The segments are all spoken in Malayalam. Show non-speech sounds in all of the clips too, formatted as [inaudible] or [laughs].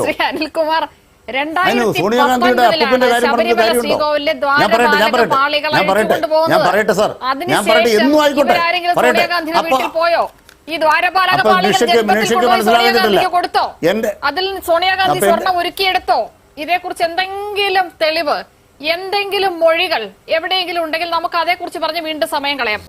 ശ്രീ അനിൽകുമാർ പോയോ? ഈ ദ്വാരപാലക കൊടുത്തോ? അതിൽ സോണിയാഗാന്ധി സ്വർണം ഒരുക്കിയെടുത്തോ? ഇതേക്കുറിച്ച് എന്തെങ്കിലും തെളിവ് എന്തെങ്കിലും മൊഴികൾ എവിടെയെങ്കിലും ഉണ്ടെങ്കിൽ നമുക്ക് അതേക്കുറിച്ച് പറഞ്ഞ് വീണ്ടും സമയം കളയാം.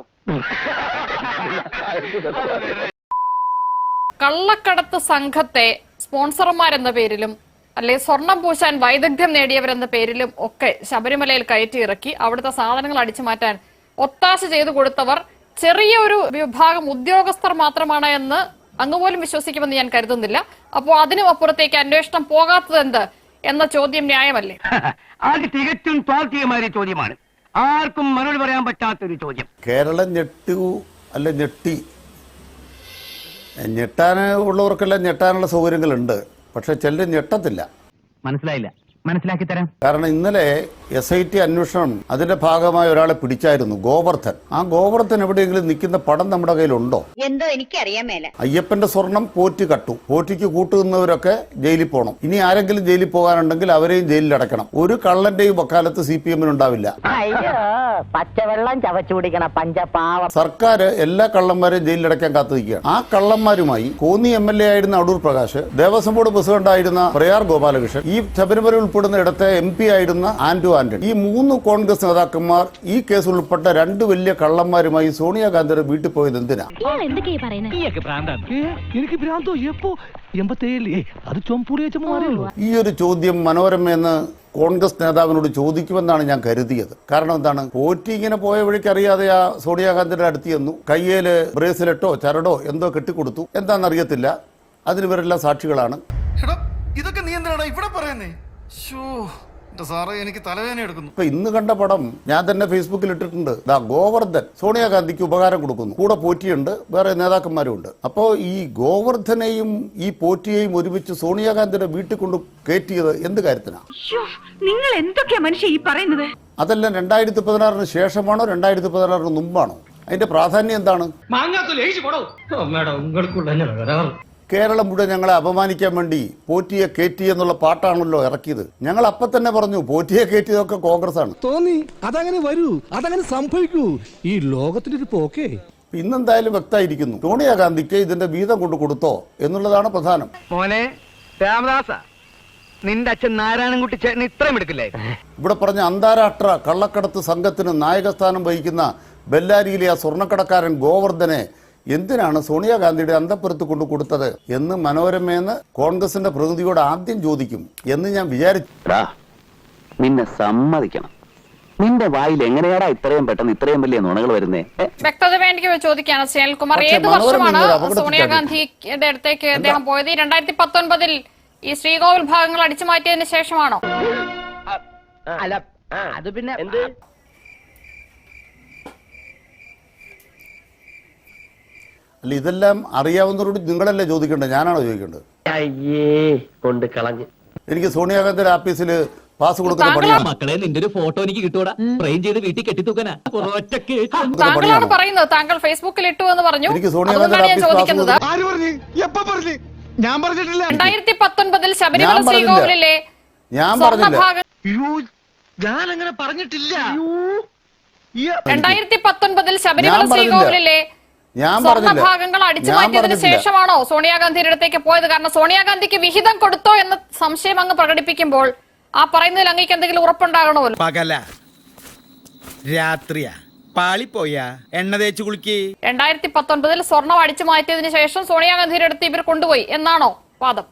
കള്ളക്കടത്ത് സംഘത്തെ സ്പോൺസർമാരെന്ന പേരിലും അല്ലെ സ്വർണം പൂശാൻ വൈദഗ്ധ്യം നേടിയവരെന്ന പേരിലും ഒക്കെ ശബരിമലയിൽ കയറ്റി ഇറക്കി അവിടുത്തെ സാധനങ്ങൾ അടിച്ചു മാറ്റാൻ ഒത്താശ ചെയ്തു കൊടുത്തവർ ചെറിയൊരു വിഭാഗം ഉദ്യോഗസ്ഥർ മാത്രമാണ് എന്ന് അങ്ങുപോലും വിശ്വസിക്കുമെന്ന് ഞാൻ കരുതുന്നില്ല. അപ്പോ അതിനും അപ്പുറത്തേക്ക് അന്വേഷണം പോകാത്തത് എന്ത് എന്ന ചോദ്യം ന്യായമല്ലേ? അത് തികച്ചും ചോദ്യമാണ്. ആർക്കും മറുപടി പറയാൻ പറ്റാത്തൊരു ചോദ്യം. കേരളം ഞെട്ടു അല്ലെ ഞെട്ടി ഞെട്ടാൻ ഉള്ളവർക്കെല്ലാം ഞെട്ടാനുള്ള സൗകര്യങ്ങളുണ്ട്. പക്ഷെ ചിലർ ഞെട്ടത്തില്ല. മനസ്സിലായില്ല. മനസ്സിലാക്കി തരാം കാരണം ഇന്നലെ എസ് ഐ ടി അന്വേഷണം അതിന്റെ ഭാഗമായി ഒരാളെ പിടിച്ചായിരുന്നു ഗോവർദ്ധൻ. ആ ഗോവർദ്ധൻ എവിടെയെങ്കിലും നിൽക്കുന്ന പടം നമ്മുടെ കയ്യിലുണ്ടോ? എന്തോ എനിക്കറിയാൻ മേല. അയ്യപ്പന്റെ സ്വർണം പോറ്റി കട്ടു. പോറ്റിക്ക് കൂട്ടുന്നവരൊക്കെ ജയിലിൽ പോകണം ഇനി ആരെങ്കിലും ജയിലിൽ പോകാനുണ്ടെങ്കിൽ അവരെയും ജയിലിൽ അടക്കണം ഒരു കള്ളന്റെയും വക്കാലത്ത് സി പി എമ്മിന് ഉണ്ടാവില്ല അയ്യോ പച്ചവെള്ളം സർക്കാർ എല്ലാ കള്ളന്മാരെയും ജയിലിൽ കാത്തു നിൽക്കുകയാണ് ആ കള്ളന്മാരുമായി കോന്നി എം എൽ എ ആയിരുന്ന അടൂർ പ്രകാശ് ദേവസ്വം ബോർഡ് പ്രസിഡന്റ് ആയിരുന്ന പ്രയാർ ഗോപാലകൃഷ്ണൻ ഈ ശബരിമല ഉൾപ്പെടുന്ന ഇടത്തെ എം പി ആയിരുന്ന ആന്റു ആന്റണി ഈ മൂന്ന് കോൺഗ്രസ് നേതാക്കന്മാർ ഈ കേസിൽ ഉൾപ്പെട്ട രണ്ട് വലിയ കള്ളന്മാരുമായി സോണിയാഗാന്ധിയുടെ വീട്ടിൽ പോയത് എന്തിനാ? ഈ ഒരു ചോദ്യം മനോരമ എന്ന് കോൺഗ്രസ് നേതാവിനോട് ചോദിക്കുമെന്നാണ് ഞാൻ കരുതിയത്. കാരണം എന്താണ്? പോറ്റി ഇങ്ങനെ പോയ വഴിക്ക് അറിയാതെ ആ സോണിയാഗാന്ധിയുടെ അടുത്ത് ചെന്നു. കയ്യേൽ ബ്രേസ്ലെറ്റോ ചരടോ എന്തോ കെട്ടിക്കൊടുത്തു. എന്താണെന്നറിയത്തില്ല. അതിന് ഇവരെല്ലാം സാക്ഷികളാണ്. ഇതൊക്കെ നീ എന്താണ് ഇവിടെ പറയുന്നേ? ഷോ സാറേ എനിക്ക് തലവേദന എടുക്കുന്നു. ഇപ്പൊ ഇന്ന് കണ്ട പടം ഞാൻ തന്നെ ഫേസ്ബുക്കിൽ ഇട്ടിട്ടുണ്ട്. ദാ ഗോവർദ്ധൻ സോണിയാഗാന്ധിക്ക് ഉപകാരം കൊടുക്കുന്നു. കൂടെ പോറ്റിയുണ്ട് വേറെ നേതാക്കന്മാരും ഉണ്ട് അപ്പോൾ ഈ ഗോവർദ്ധനെയും ഈ പോറ്റിയെയും ഒരുമിച്ച് സോണിയാഗാന്ധിയുടെ വീട്ടിൽ കൊണ്ട് കയറ്റിയത് എന്ത് കാര്യത്തിനാണ് നിങ്ങൾ എന്തൊക്കെയാ മനുഷ്യ ഈ പറയുന്നത്? അതെല്ലാം രണ്ടായിരത്തി പതിനാറിന് ശേഷമാണോ രണ്ടായിരത്തി പതിനാറിന് മുമ്പാണോ? അതിന്റെ പ്രാധാന്യം എന്താണ്? കേരളം മുഴുവൻ ഞങ്ങളെ അപമാനിക്കാൻ വേണ്ടി പോറ്റിയെ കയറ്റി എന്നുള്ള പാട്ടാണല്ലോ ഇറക്കിയത്. ഞങ്ങൾ അപ്പൊ തന്നെ പറഞ്ഞു പോറ്റിയെ കയറ്റിയതൊക്കെ കോൺഗ്രസ് ആണ് തോന്നി അതങ്ങനെ വരൂ അതങ്ങനെ സംഭവിക്കൂ. ഈ ലോകത്തിന്റെ ഒരു പോക്കേ ഇന്നെന്തായാലും വ്യക്തമായിരിക്കുന്നു സോണിയാഗാന്ധിക്ക് ഇതിന്റെ വീതം കൊണ്ട് കൊടുത്തോ എന്നുള്ളതാണ് പ്രധാനം. മോനെ രാമദാസ നിന്റെ അച്ഛൻ നാരായണൻകുട്ടി ചേട്ടൻ ഇത്രയും എടുക്കില്ലേ ഇവിടെ പറഞ്ഞ അന്താരാഷ്ട്ര കള്ളക്കടത്ത് സംഘത്തിന് നായകസ്ഥാനം വഹിക്കുന്ന ബെല്ലാരിയിലെ ആ സ്വർണക്കടക്കാരൻ ഗോവർദ്ധനെ എന്തിനാണ് സോണിയാഗാന്ധിയുടെ അന്തപ്പുറത്ത് കൊണ്ട് കൊടുത്തത് എന്ന് മനോരമയെന്ന് കോൺഗ്രസിന്റെ പ്രതിനിധിയോട് ആദ്യം ചോദിക്കും എന്ന് ഞാൻ വിചാരിച്ചു. നിന്നെ സമ്മതിക്കണം. നിന്റെ വായിൽ എങ്ങനെയാടാ ഇത്രയും പെട്ടെന്ന് ഇത്രയും വലിയ നുണകൾ വരുന്നേ? വ്യക്തത വേണ്ടി ചോദിക്കുകയാണ് സുനിൽകുമാർ ഏത് വർഷമാണ് സോണിയാഗാന്ധിയുടെ അടുത്തേക്ക് അദ്ദേഹം പോയത്? രണ്ടായിരത്തി പത്തൊൻപതിൽ ഈ ശ്രീകോവിൽ ഭാഗങ്ങൾ അടിച്ചു മാറ്റിയതിന് ശേഷമാണോ? അല്ല അത് പിന്നെ അല്ല ഇതെല്ലാം അറിയാവുന്നവരോട് നിങ്ങളല്ലേ ചോദിക്കേണ്ടത്? ഞാനാണോ ചോദിക്കേണ്ടത്? അയ്യേ കൊണ്ട് കളഞ്ഞ്. എനിക്ക് സോണിയാഗാന്ധിയുടെ ആഫീസിൽ പാസ് കൊടുക്കുന്ന പണിയാണ്. മക്കളെ നിന്റെ ഒരു ഫോട്ടോ എനിക്ക് കിട്ടൂടാ. ഫ്രെയിം ചെയ്ത് വീട്ടിൽ കെട്ടിത്തൂക്കനാ. ഒറ്റയ്ക്ക് താങ്കളാണ് പറയുന്നത്. താങ്കൾ ഫേസ്ബുക്കിൽ ഇട്ടു എന്ന് പറഞ്ഞു. എനിക്ക് സോണിയാഗാന്ധിയുടെ അതുകൊണ്ടാണ് ഞാൻ ചോദിക്കുന്നത്. ആര് പറഞ്ഞു? എപ്പ പറഞ്ഞു? ഞാൻ പറഞ്ഞിട്ടില്ല. രണ്ടായിരത്തി പത്തൊൻപതിൽ ശബരിമല ഞാൻ പറഞ്ഞില്ല. ശ്രീകോവിലെ ഞാൻ പറഞ്ഞില്ല. സ്വർണഭാഗം ഞാൻ അങ്ങനെ പറഞ്ഞിട്ടില്ല. രണ്ടായിരത്തി പത്തൊൻപതിൽ ശബരിമല ഞാൻ പറഞ്ഞില്ല. ശ്രീകോവിലെ ഞാൻ പറഞ്ഞില്ല. സ്വർണഭാഗങ്ങൾ അടിച്ചു മാറ്റിയതിന്. ശേഷമാണോ സോണിയാഗാന്ധിയുടെ അടുത്തേക്ക് പോയത്? കാരണം സോണിയാഗാന്ധിക്ക് വിഹിതം കൊടുത്തോ എന്ന സംശയം അങ്ങ് പ്രകടിപ്പിക്കുമ്പോൾ ആ പറയുന്നതിൽ അങ്ങേക്ക് എന്തെങ്കിലും ഉറപ്പുണ്ടാകണമല്ലോ. പകല. രാത്രിയാ. പാളിപ്പോയാ. എണ്ണ തേച്ച് കുളിക്ക്. രണ്ടായിരത്തി പത്തൊൻപതിൽ സ്വർണം അടിച്ചു മാറ്റിയതിനു ശേഷം സോണിയാഗാന്ധിയുടെ അടുത്ത് ഇവർ കൊണ്ടുപോയി. എന്നാണോ വാദം?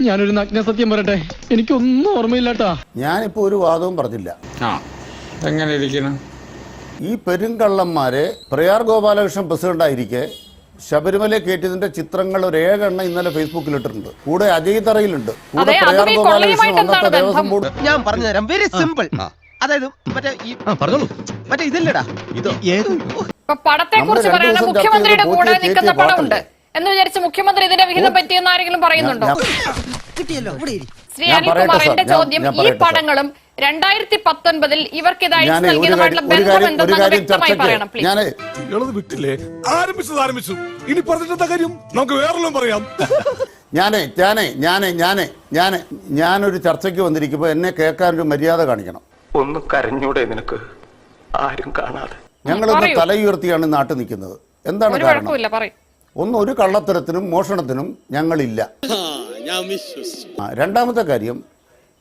ഞാനൊരു നഗ്ന സത്യം പറയട്ടെ. എനിക്കൊന്നും ഓർമ്മയില്ലാട്ടാ. ഞാനിപ്പോ ഒരു വാദവും പറഞ്ഞില്ല. എങ്ങനെ ഇരിക്കണം ഈ പെരുങ്കള്ളന്മാരെ പ്രയാർ ഗോപാലകൃഷ്ണൻ പ്രസിഡന്റായിരിക്കെ ശബരിമല കയറ്റിയതിന്റെ ചിത്രങ്ങൾ ഒരു ഏഴെണ്ണം ഇന്നലെ ഫേസ്ബുക്കിൽ ഇട്ടിട്ടുണ്ട് കൂടെ അജയ് തറയിലുണ്ട് കൂടെ പ്രയാർ ഗോപാലകൃഷ്ണൻ അന്നത്തെ എന്താണ് ദേവസ്വം ബന്ധം? ബോർഡ് ഞാൻ പറഞ്ഞു തരാം വെരി സിമ്പിൾ അതായത് മറ്റേ ഈ പറഞ്ഞോളൂ. മറ്റേ ഇതല്ലടാ. ഇത് ഏത്? ഇപ്പൊ പടത്തെ കുറിച്ച് ദിവസം മുഖ്യമന്ത്രിയുടെ കൂടെ നിൽക്കുന്ന പടമുണ്ട്. എന്ന് വിചാരിച്ച് മുഖ്യമന്ത്രി ഇതിന്റെ വിഹിതം പറ്റിയെന്ന് ആരെങ്കിലും പറയുന്നുണ്ടോ? കിട്ടിയല്ലോ ഇവിടെ ഇരി. ശ്രീ ഞാൻ അനിൽകുമാർ എന്റെ ചോദ്യം ഈ പടങ്ങളും രണ്ടായിരത്തി പത്തൊൻപതിൽ ഇവർക്ക് ഇത് അയച്ചു ഞാൻ ഒരു നൽകിയതുമായിട്ടുള്ള ബന്ധം എന്തെന്ന് വ്യക്തമായി പറയണം പ്ലീസ് വിട്ടില്ലേ? ആരംഭിച്ചത് ആരംഭിച്ചു. ഇനി പറഞ്ഞിട്ടെന്താ കാര്യം? നമുക്ക് വേറെല്ലാം പറയാം. ഞാനേ ഞാനേ ഞാനേ ഞാനേ ഞാനേ ഞാനൊരു ചർച്ചയ്ക്ക് വന്നിരിക്കുമ്പോൾ എന്നെ കേൾക്കാൻ ഒരു മര്യാദ കാണിക്കണം. ഒന്ന് കരഞ്ഞൂടെ നിനക്ക്. ആരും കാണാതെ. ഞങ്ങളൊന്ന് തലയുയർത്തിയാണ് തല നാട്ടിൽ നിൽക്കുന്നത്. എന്താണ് ഒരു കാരണം? ഒന്ന് ഒരു കള്ളത്തരത്തിനും മോഷണത്തിനും ഞങ്ങളില്ല. രണ്ടാമത്തെ കാര്യം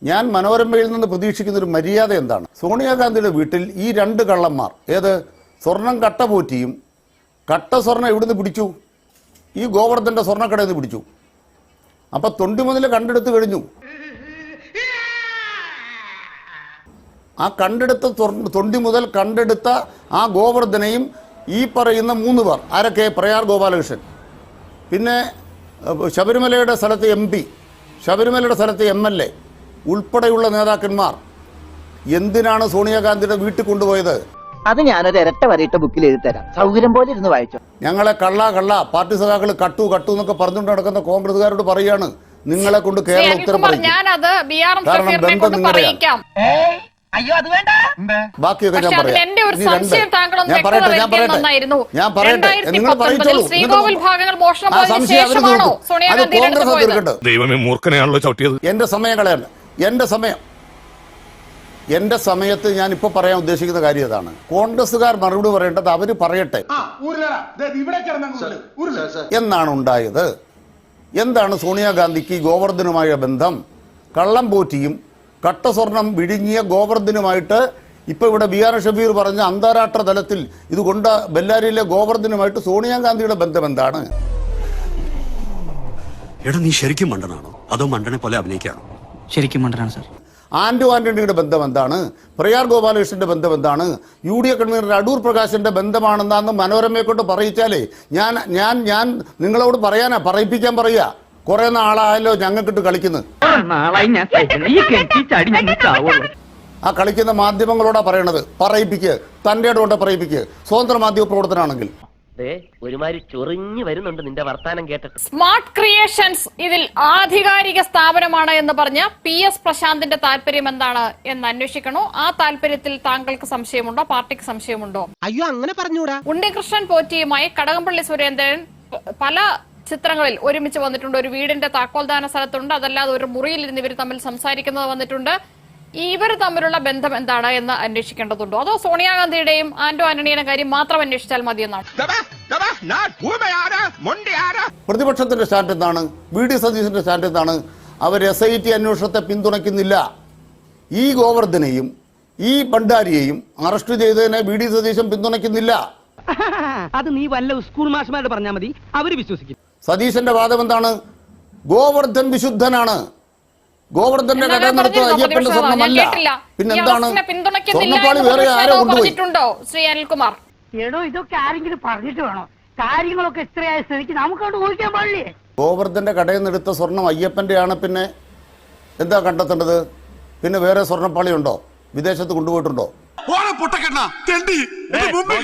ഞാൻ മനോരമയിൽ നിന്ന് പ്രതീക്ഷിക്കുന്ന ഒരു മര്യാദ എന്താണ്? സോണിയാഗാന്ധിയുടെ വീട്ടിൽ ഈ രണ്ട് കള്ളന്മാർ ഏത്? സ്വർണം കട്ട പോറ്റിയും കട്ട സ്വർണം എവിടുന്ന് പിടിച്ചു? ഈ ഗോവർദ്ധന്റെ സ്വർണക്കടയിൽ നിന്ന് പിടിച്ചു. അപ്പൊ തൊണ്ടി മുതൽ കണ്ടെടുത്ത് കഴിഞ്ഞു. ആ കണ്ടെടുത്ത തൊണ്ടി മുതൽ കണ്ടെടുത്ത ആ ഗോവർദ്ധനെയും ഈ പറയുന്ന മൂന്ന് പേർ ആരൊക്കെ? പ്രയാർ ഗോപാലകൃഷ്ണൻ. പിന്നെ ശബരിമലയുടെ സ്ഥലത്ത് എം പി ശബരിമലയുടെ സ്ഥലത്ത് എം എൽ എ. ഉൾപ്പെടെയുള്ള നേതാക്കന്മാർ എന്തിനാണ് സോണിയാഗാന്ധിയുടെ വീട്ടിൽ കൊണ്ടുപോയത്? അത് ഞാനൊരു ഇരട്ട വരയിട്ട ബുക്കിൽ എഴുതി തരാം. സൗകര്യം പോലെ ഇരുന്ന് വായിച്ചു. ഞങ്ങളെ കള്ള കള്ള പാർട്ടി സഖാക്കൾ കട്ടു കട്ടു എന്നൊക്കെ പറഞ്ഞുകൊണ്ട് നടക്കുന്ന കോൺഗ്രസ്സുകാരോട് പറയാണ്. നിങ്ങളെ കൊണ്ട് കേരള ഉത്തരം പറയിക്കും. അയ്യോ അത് വേണ്ട. ബാക്കിയൊക്കെ ഞാൻ പറയാം. ഞാൻ പറയട്ടെ ഞാൻ പറയട്ടെ. ഞാൻ പറയട്ടെ. നിങ്ങൾ പറയിച്ചോളൂ സംശയം തീർക്കട്ടെ. ദൈവമേ മൂർഖനെയാണല്ലോ ചവിട്ടിയത്. എന്റെ സമയം കളയണ്ട. എന്റെ സമയം. എന്റെ സമയത്ത് ഞാൻ ഇപ്പൊ പറയാൻ ഉദ്ദേശിക്കുന്ന കാര്യം ഇതാണ്. കോൺഗ്രസ്സുകാർ മറുപടി പറയേണ്ടത് അവർ പറയട്ടെ. എന്നാണ് ഉണ്ടായത്? എന്താണ് സോണിയാഗാന്ധിക്ക് ഗോവർദ്ധനുമായ ബന്ധം? കള്ളം പോറ്റിയും കട്ടസ്വർണം വിഴുങ്ങിയ ഗോവർദ്ധനുമായിട്ട് ഇപ്പൊ ഇവിടെ ബി ആർ ഷബീർ പറഞ്ഞ അന്താരാഷ്ട്ര തലത്തിൽ ഇത് കൊണ്ട് ബെല്ലാരിയിലെ ഗോവർദ്ധനുമായിട്ട് സോണിയാഗാന്ധിയുടെ ബന്ധം എന്താണ്? എടാ നീ ശരിക്കും മണ്ടനാണോ? അതോ മണ്ടനെ പോലെ അഭിനയിക്കാണോ? ശരിക്കും മണ്ടനാണ് സാർ. ആൻഡു ആന്റണിയുടെ ബന്ധം എന്താണ്? പ്രയാർ ഗോപാലകൃഷ്ണന്റെ ബന്ധം എന്താണ്? U D F convener Adoor പ്രകാശിന്റെ ബന്ധമാണെന്നാന്ന് മനോരമയെ കൊണ്ട് പറയിച്ചാലേ. ഞാൻ ഞാൻ ഞാൻ നിങ്ങളോട് പറയാനാ പറയിപ്പിക്കാൻ പറയുക കുറെ നാളായല്ലോ ഞങ്ങൾക്കിട്ട് കളിക്കുന്നത് ആ കളിക്കുന്ന മാധ്യമങ്ങളോടാ പറയണത്. പറയിപ്പിക്കുക തന്റെ കൊണ്ട് പറയിപ്പിക്കുക സ്വതന്ത്ര മാധ്യമ പ്രവർത്തനമാണെങ്കിൽ ഒരുമാതിരി ചൊറിഞ്ഞു വരുന്നുണ്ട് നിന്റെ വർത്താനം കേട്ടിട്ട്. സ്മാർട്ട് ക്രിയേഷൻസ് ഇതിൽ ആധികാരിക സ്ഥാപനമാണ് എന്ന് പറഞ്ഞ പി എസ് പ്രശാന്തിന്റെ താല്പര്യം എന്താണ് എന്ന് അന്വേഷിക്കണോ? ആ താല്പര്യത്തിൽ താങ്കൾക്ക് സംശയമുണ്ടോ? പാർട്ടിക്ക് സംശയമുണ്ടോ? അയ്യോ അങ്ങനെ പറഞ്ഞൂടാ. ഉണ്ണികൃഷ്ണൻ പോറ്റിയുമായി കടകംപള്ളി സുരേന്ദ്രൻ പല ചിത്രങ്ങളിൽ ഒരുമിച്ച് വന്നിട്ടുണ്ട്. ഒരു വീടിന്റെ താക്കോൽദാന സ്ഥലത്തുണ്ട്. അതല്ലാതെ ഒരു മുറിയിൽ ഇരുന്ന് ഇവർ തമ്മിൽ സംസാരിക്കുന്നത് വന്നിട്ടുണ്ട്. ഇവർ തമ്മിലുള്ള ബന്ധം എന്താണ് എന്ന് അന്വേഷിക്കേണ്ടതുണ്ടോ? അതോ സോണിയാഗാന്ധിയുടെയും ആന്റോ ആന്റണിയുടെ കാര്യം മാത്രം അന്വേഷിച്ചാൽ മതിയെന്നാണ്? പ്രതിപക്ഷത്തിന്റെ സ്റ്റാൻഡ് എന്താണ്? വി ഡി സതീശന്റെ സ്റ്റാൻഡ് എന്താണ്? അവർ എസ് ഐ ടി അന്വേഷണത്തെ പിന്തുണയ്ക്കുന്നില്ല. ഈ ഗോവർദ്ധനെയും ഈ ഭണ്ഡാരിയെയും അറസ്റ്റ് ചെയ്തതിനെ വി ഡി സതീശൻ പിന്തുണയ്ക്കുന്നില്ല. [laughs] അത് നീ വല്ല സ്കൂൾ മാഷ്മാരോട് പറഞ്ഞാൽ മതി. അവർ വിശ്വസിക്കും. സതീശന്റെ വാദം എന്താണ്? ഗോവർദ്ധൻ വിശുദ്ധനാണ്. ഗോവർദ്ധന്റെ കട നടത്തുന്ന അയ്യപ്പന്റെ സ്വർണമല്ല. പിന്നെന്താണ് സ്വർണപ്പാളി വേറെ ആരോ കൊണ്ടുപോയിട്ടുണ്ടോ കൊണ്ടുപോയി ശ്രീ അനിൽകുമാർ? എടോ ഇതൊക്കെ ആരെങ്കിലും പറഞ്ഞിട്ട് വേണോ? കാര്യങ്ങളൊക്കെ ഇത്രയായ സ്ഥിതിക്ക് നമുക്കവിടെ ഊഹിക്കാൻ പാടില്ലേ? ഗോവർദ്ധന്റെ കടയിൽ നിന്ന് എടുത്ത സ്വർണം അയ്യപ്പന്റെ ആണ് പിന്നെ എന്താ കണ്ടെത്തേണ്ടത്? പിന്നെ വേറെ സ്വർണപ്പാളി ഉണ്ടോ വിദേശത്ത് കൊണ്ടുപോയിട്ടുണ്ടോ? പൊട്ടക്കെണ്ണ തെണ്ടി മുമ്പേ